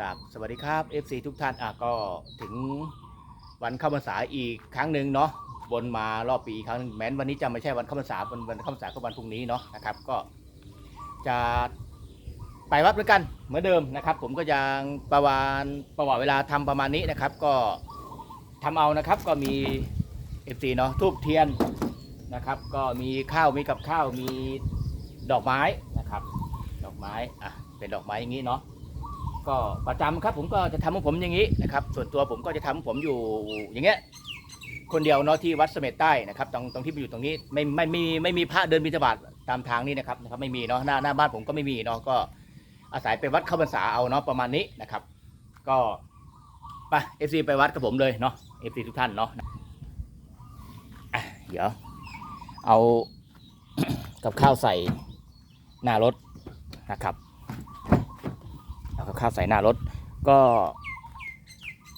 กับสวัสดีครับ FC ทุกท่านอะก็ถึงวันเข้าพรรษาอีกครั้งหนึ่งเนาะวนมารอบปีอีกครั้งหนึ่งแม้นวันนี้จะไม่ใช่วันเข้าพรรษาวันวันเข้าพรรษาก็วันพรุ่งนี้เนาะนะครับก็จะไปวัดเหมือนกันเหมือนเดิมนะครับ ผมก็ยังประวานประวัติเวลาทำประมาณนี้นะครับ ก็ทำเอานะครับก็มี FC เนาะทูบเทียนนะครับ ก็มีข้าวมีกับข้าวมีดอกไม้นะครับ ดอกไม้อะเป็นดอกไม้อย่างนี้เนาะ ก็ประจำครับผมก็จะทำของผมอย่างนี้นะครับ ส่วนตัวผมก็จะทำของผมอยู่อย่างเงี้ยคนเดียวเนาะที่วัดเสม็ดใต้นะครับตรงตรงที่ไปอยู่ตรงนี้ไม่ไม่มีไม่มีพระเดินบิณฑบาตตามทางนี้นะครับนะครับไม่มีเนาะหน้าหน้าบ้านผมก็ไม่มีเนาะก็อาศัยไปวัดเข้าพรรษาเอาเนาะประมาณนี้นะครับ ก็ไปเอฟซีไปวัดกับผมเลยเนาะเอฟซีทุกท่านเนาะะเดี๋ยวเอากับข้าวใส่หน้ารถนะครับ เอากับใส่หน้ารถก็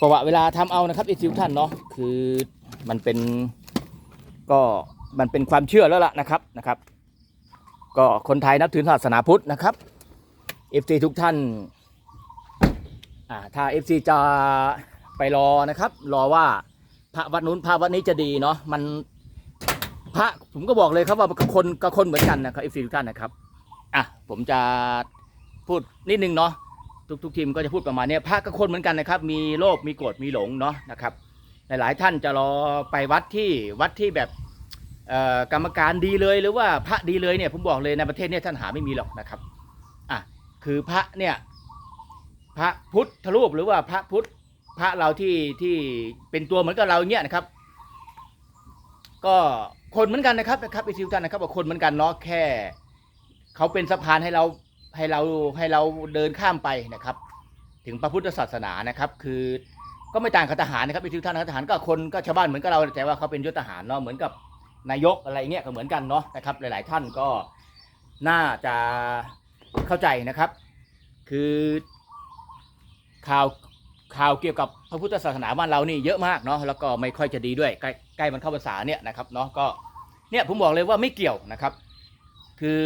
ประวัติเวลาทำเอานะครับอีทุกท่านเนาะคือมันเป็นก็มันเป็นความเชื่อแล้วล่ะนะครับนะครับ ก็คนไทยนับถือศาสนาพุทธนะครับเอฟซีทุกท่านอ่าถ้าเอฟซีจะไปรอนะครับรอว่าพระวัดนู้นพระวัดนี้จะดีเนาะมันพระผมก็บอกเลยครับว่ากับคนกับคนเหมือนกันนะครับเอฟซีทุกท่านนะครับอะผมจะพูดนิดนึงเนาะ ทุกทุกทีมก็จะพูดประมาณนี้พระก็คนเหมือนกันนะครับ มีโลภมีโกรธมีหลงเนาะนะครับ หลายๆท่านจะรอไปวัดที่วัดที่แบบกรรมการดีเลยหรือว่าพระดีเลยเนี่ยผมบอกเลยในประเทศเนี่ยท่านหาไม่มีหรอกนะครับอะคือพระเนี่ยพระพุทธรูปหรือว่าพระพุทธพระเราที่ที่เป็นตัวเหมือนกับเราเนี่ยนะครับ ก็คนเหมือนกันนะครับนะครับอีซิวท่านนะครับว่าคนเหมือนกันเนาะแค่ เขาเป็นสะพานให้เรา ให้เราให้เราเดินข้ามไปนะครับ ถึงพระพุทธศาสนานะครับ คือก็ไม่ต่างกับทหารนะครับไปทุกท่านนะครับทหารก็คนก็ชาวบ้านเหมือนกับเราแต่ว่าเขาเป็นยศทหารเนาะเหมือนกับนายกอะไรเงี้ยก็เหมือนกันเนาะนะครับ หลาย ๆ ท่านก็น่าจะเข้าใจนะครับ คือข่าวข่าวเกี่ยวกับพระพุทธศาสนาบ้านเรานี่เยอะมากเนาะแล้วก็ไม่ค่อยจะดีด้วยใกล้ใกล้มันเข้าพรรษาเนี่ยนะครับเนาะก็เนี่ยผมบอกเลยว่าไม่เกี่ยวนะครับ คือ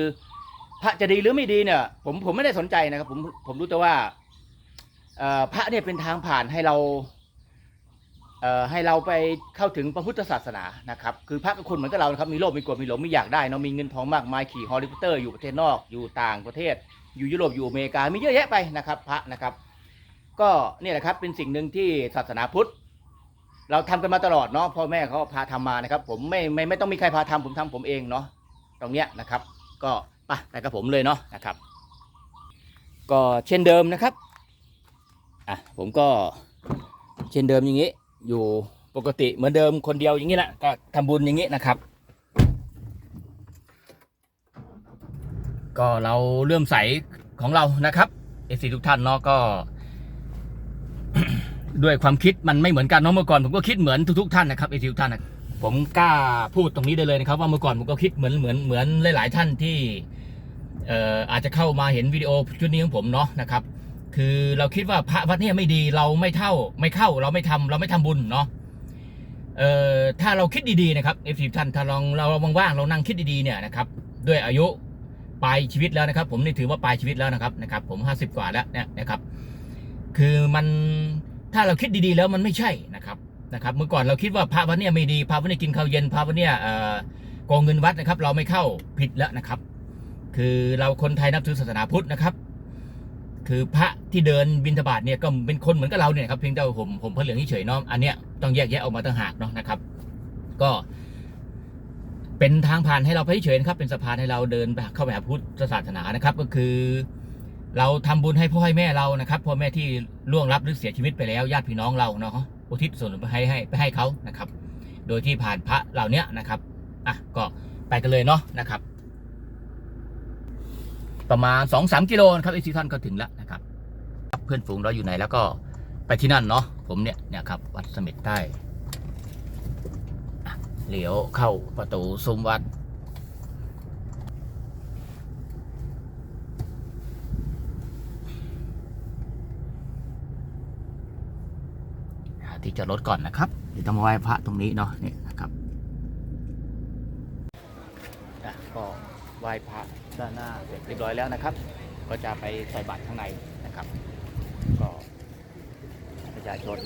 พระจะดีหรือไม่ดีเนี่ย ผมผมไม่ได้สนใจนะครับ ผมผมรู้แต่ว่าพระเนี่ยเป็นทางผ่านให้เราเให้เราไปเข้าถึงพระพุทธศาสนานะครับ คือพระกับคนเหมือนกับเรานะครับ มีโลภ มีโกรธมีหลง มีอยากได้เนาะ มีเงินทองมากมาย ขี่ฮอลิคอปเตอร์ อยู่ประเทศนอก อยู่ต่างประเทศ อยู่ยุโรป อยู่อเมริกา มีเยอะแยะไปนะครับ พระนะครับ ก็เนี่ยแหละครับ เป็นสิ่งหนึ่งที่ศาสนาพุทธ เราทำกันมาตลอดเนาะ พ่อแม่เขาพาทำมานะครับ ผมไม่ไม่ไม่ต้องมีใครพาทำผมทำผมเองเนาะ ตรงเนี้ยนะครับ ก็ ไปไปกับผมเลยเนาะนะครับ ก็เช่นเดิมนะครับอะผมก็เช่นเดิมอย่างนี้ อยู่ปกติเหมือนเดิมคนเดียวอย่างนี้แหละก็ทำบุญอย่างนี้นะครับ ก็เราเลื่อมใสของเรานะครับเอซีทุกท่านเนาะก็ด้วยความคิดมันไม่เหมือนกันเนาะเมื่อก่อนผมก็คิดเหมือนทุกๆท่านนะครับเอซีทุกท่านนะ ผมกล้าพูดตรงนี้ได้เลยนะครับ ว่าเมื่อก่อนผมก็คิดเหมือนเหมือนเหมือนหลาย ๆ ท่านที่เอ่ออาจจะเข้ามาเห็นวิดีโอชุดนี้ของผมเนาะนะครับ คือเราคิดว่าพระวัดเนี่ยไม่ดีเราไม่เท่าไม่เข้าเราไม่ทำเราไม่ทำบุญเนาะเอ่อถ้าเราคิดดีๆนะครับเอฟซีท่านถ้าลองเราว่างๆเรานั่งคิดดีๆเนี่ยนะครับด้วยอายุปลายชีวิตแล้วนะครับ ผมนี่ถือว่าปลายชีวิตแล้วนะครับนะครับ ผมห้าสิบกว่าแล้วเนี่ยนะครับ คือมันถ้าเราคิดดีๆแล้วมันไม่ใช่นะครับ นะครับ เมื่อก่อนเราคิดว่าพระวัดเนี่ยไม่ดีพระวัดเนี่ยกินข้าวเย็นพระวัดเนี่ยเอ่อโกงเงินวัดนะครับ เราไม่เข้าผิดแล้วนะครับ คือเราคนไทยนับถือศาสนาพุทธนะครับ คือพระที่เดินบิณฑบาตเนี่ยก็เป็นคนเหมือนกับเราเนี่ยครับเพียงแต่ผมผมพระเหลืองเฉยเนาะอันเนี้ยต้องแยกแยะออกมาต่างหากเนาะนะครับ ก็เป็นทางผ่านให้เราไปเฉยนะครับเป็นสะพานให้เราเดินไปเข้าไปหาพุทธศาสนานะครับ ก็คือ เราทำบุญให้พ่อให้แม่เรานะครับพ่อแม่ที่ล่วงลับหรือเสียชีวิตไปแล้วญาติพี่น้องเราเนาะ อุทิศส่วนไปให้ให้ไปให้เขานะครับ โดยที่ผ่านพระเหล่านี้นะครับอะก็ไปกันเลยเนาะนะครับ ประมาณ2อสกิโลนะครับไอซีท่านก็ถึงแล้วนะครับ เพื่อนฝูงเราอยู่ไหนแล้วก็ไปที่นั่นเนาะผมเนี่ยเนี่ยครับวัดเสม็ดใต้เหลียวเข้าประตูซุ้มวัด หาที่ จอดรถก่อนนะครับ เดี๋ยวต้องมาไหว้พระตรงนี้เนาะเนี่ยนะครับอะก็ไหว้พระด้านหน้าเสร็จเรียบร้อยแล้วนะครับ ก็จะไปใส่บาตรข้างในนะครับ ก็ประชาชน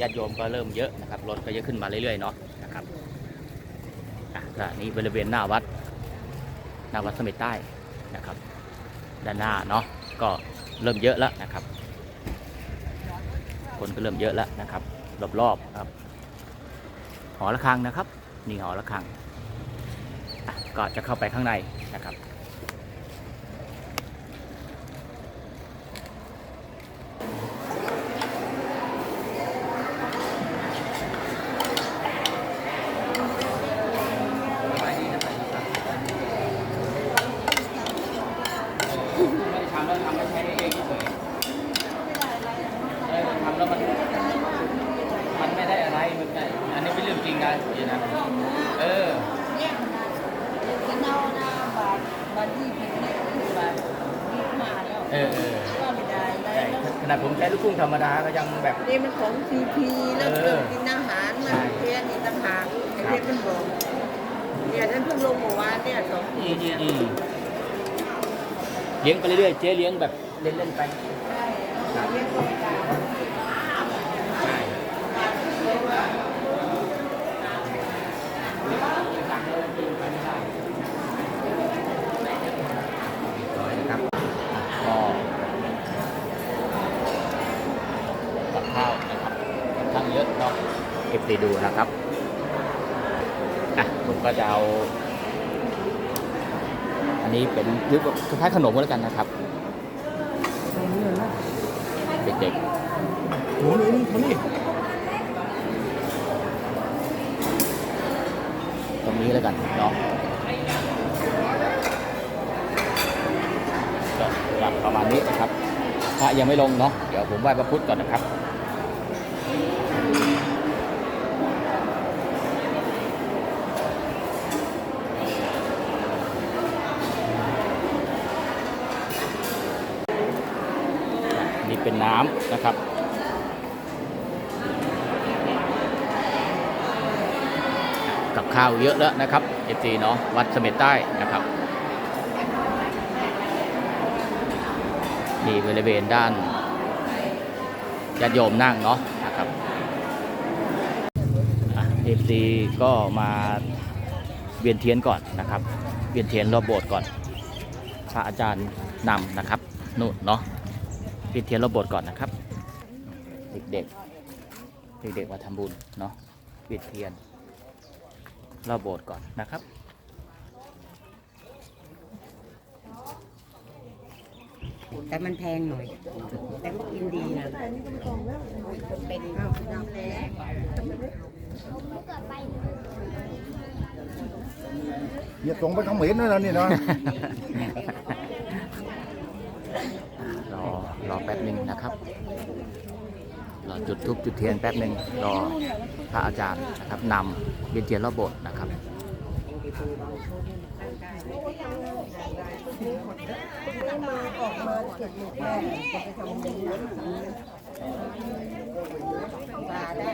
ญาติโยมก็เริ่มเยอะนะครับรถก็เยอะขึ้นมาเรื่อยๆเนาะนะครับอะก็นี่บริเวณหน้าวัดหน้าวัดเสม็ดใต้นะครับ ด้านหน้าเนาะก็เริ่มเยอะแล้วนะครับ คนก็เริ่มเยอะแล้วนะครับรอบๆครับหอระฆังนะครับนี่หอระฆังก็จะเข้าไปข้างในนะครับ ไม่ได้ทำแล้วทำไม่ใช้เองเฉยเออทำแล้วมันมันไม่ได้อะไรมันไม่อันนี้เป็ นเรื่นะเดี๋ยวนะเออเออเออไม่ได้เลใช่ยขนาดผมใช้ลูกกุ้งธรรมดาก็ยังแบบ นี่มันของซีพีแล้วเครื่องกินอาหารมันเพี้ยนอีกต่างหากไอ้เพี้ยนมันบอกเนี่ยท่านเพิ่งลงเมื่อวานเนี่ยสองทีเนี่ยเลี้ยงไปเรื่อยๆเจ๊เลี้ยงแบบเล่นๆไป ใช่เรียกว่าไม่ได้ ใช่ร้อยนะครับก็กับข้าวนะครับค่อนข้างเยอะเนาะ เอฟซีดูนะครับอะผมก็จะเอา อันนี้เป็นยึดคล้ายๆขนมก็แล้วกันนะครับเด็กๆหนูหนูมานี่ตรงนี้แล้วกันเนาะก็หลับประมาณนี้นะครับพระยังไม่ลงเนาะเดี๋ยวผมไหว้พระพุทธก่อนนะครับ น้ำนะครับกับข้าวเยอะแล้วนะครับเอจีเนาะวัดเสม็ดใต้นะครับนี่บริเวณด้านญาติโยมนั่งเนาะนะครับเอฟซีก็มาเวียนเทียนก่อนนะครับ เวียนเทียนรอบโบสถ์ก่อน พระอาจารย์นำนะครับนู่นเนาะ เวียนเทียนรอบโบสถ์ก่อนนะครับ เด็กๆเด็กๆมาทำบุญเนาะเวียนเทียนรอบโบสถ์ก่อนนะครับแต่มันแพงหน่อย แต่ก็กินดีนะเป็นข้าวน้ำแดงอย่าส่งไปเขมรนั่นนะนี่นะ รอ รอแป๊บหนึ่งนะครับรอจุดทุบจุดเทียนแป๊บหนึ่งรอพระอาจารย์นะครับนำเวียนเทียนรอบโบสถ์นะครับมาออกมาเจ็ดโมงแรกจะไปทำบุญปลาได้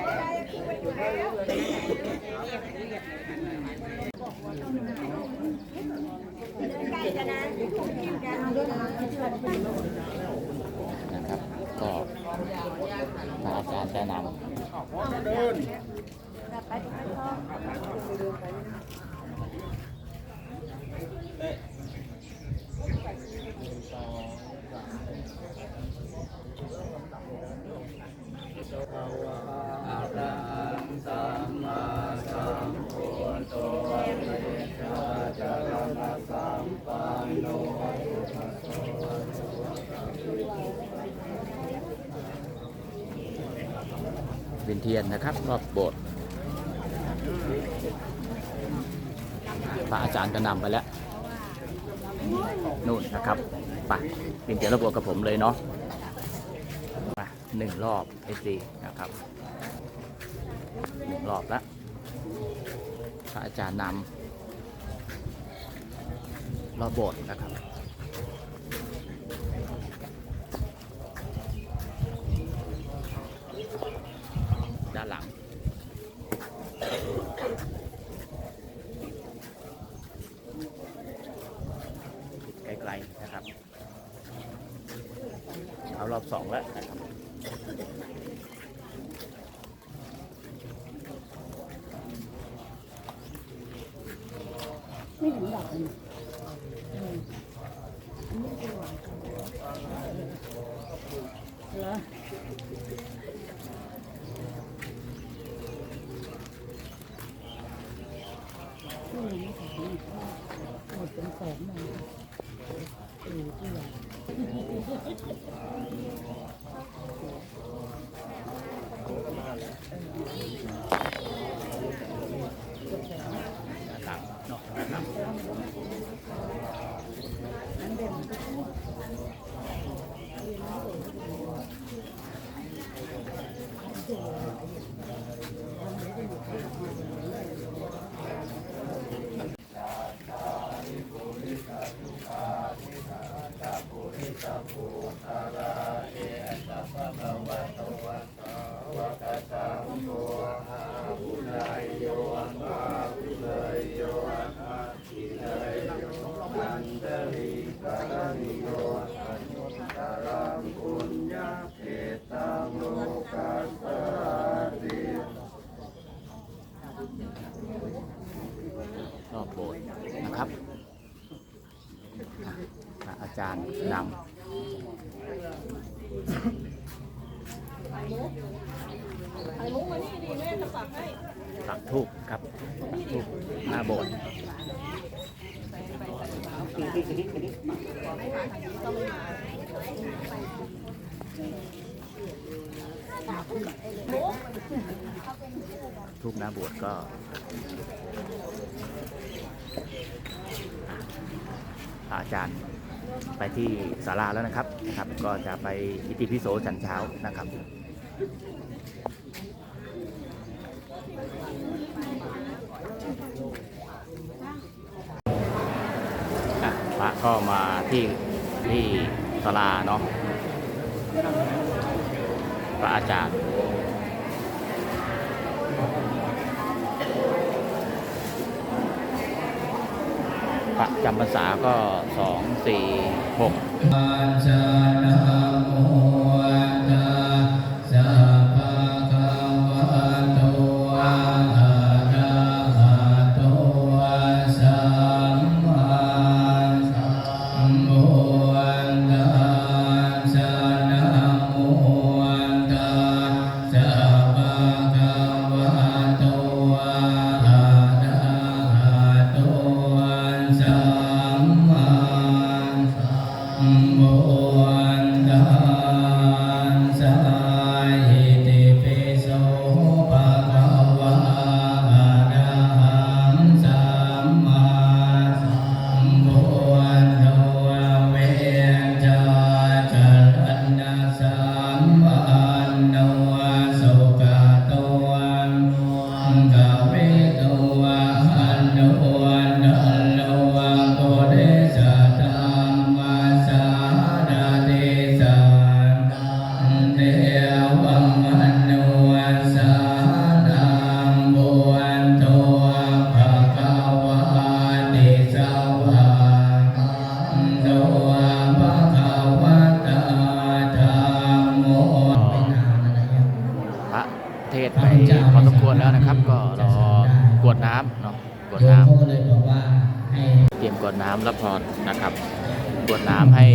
นะครับ ก็าอาจารย์จะนำ วียนเทียนนะครับ รอบโบสถ์พระอาจารย์ก็นำไปแล้วนู่นนะครับไปเวียนเทียนรอบโบสถ์กับผมเลยเนาะมาหนึ่งรอบไอซีนะครับหนึ่งรอบแล้วพระอาจารย์นำรอบโบสถ์นะครับ ทุกหน้าบวชก็อาจารย์ไปที่ศาลาแล้วนะครับนะครับ ก็จะไปอิติพิโสฉันเช้านะครับ ก็มาที่ที่ศาลาเนาะพระอาจารย์พระจำภาษาก็สองสี่หกอาจารย์ น้ำละพอนะครับกวดน้ำให้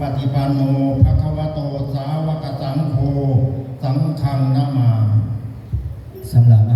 ปฏิปันโนภะคะวโตสาวกสังโฆสังฆังนามาสำหรับ